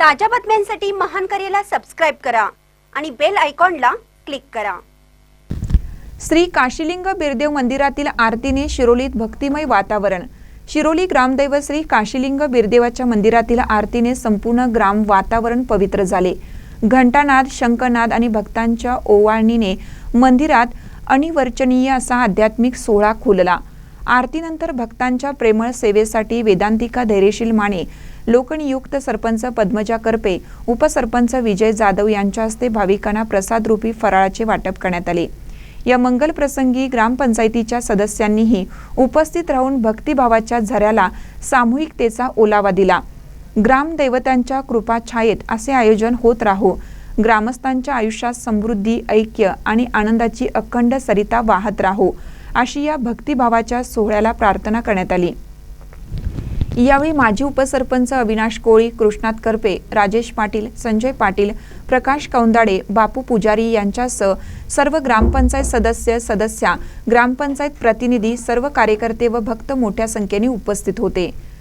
ताज्या बातम्यांसाठी महान करेला सबस्क्राईब करा आणि बेल आयकॉनला क्लिक करा. श्री काशीलिंग बिरदेव मंदिरातील आरतीने शिरोलीत भक्तिमय वातावरण. शिरोली ग्रामदैव श्री काशीलिंग बिरदेवाच्या मंदिरातील आरतीने संपूर्ण ग्राम वातावरण पवित्र झाले. घंटानाद शंकरनाद आणि भक्तांच्या ओवाळणीने मंदिरात अनिवर्चनीय असा आध्यात्मिक सोहळा खुलला. आरतीनंतर भक्तांच्या प्रेमळ सेवेसाठी वेदांतिका धैर्यशील माने लोकनियुक्त सरपंच पद्मजा करपे उपसरपंच विजय जाधव यांच्या हस्ते भाविकांना प्रसादरूपी फराळाचे वाटप करण्यात आले. या मंगल प्रसंगी ग्रामपंचायतीच्या सदस्यांनीही उपस्थित राहून भक्तिभावाच्या झऱ्याला सामूहिकतेचा ओलावा दिला. ग्रामदैवतांच्या कृपा छायेत असे आयोजन होत राहो. ग्रामस्थांच्या आयुष्यात समृद्धी ऐक्य आणि आनंदाची अखंड सरिता वाहत राहो. अशी या भक्तिभावाच्या सोहळ्याला प्रार्थना करण्यात आली. यावेळी माजी उपसरपंच अविनाश कोळी कृष्णात करपे राजेश पाटील संजय पाटील प्रकाश कौंदाडे बापू पुजारी यांच्यासह सर्व ग्रामपंचायत सदस्य सदस्या ग्रामपंचायत प्रतिनिधी सर्व कार्यकर्ते व भक्त मोठ्या संख्येने उपस्थित होते.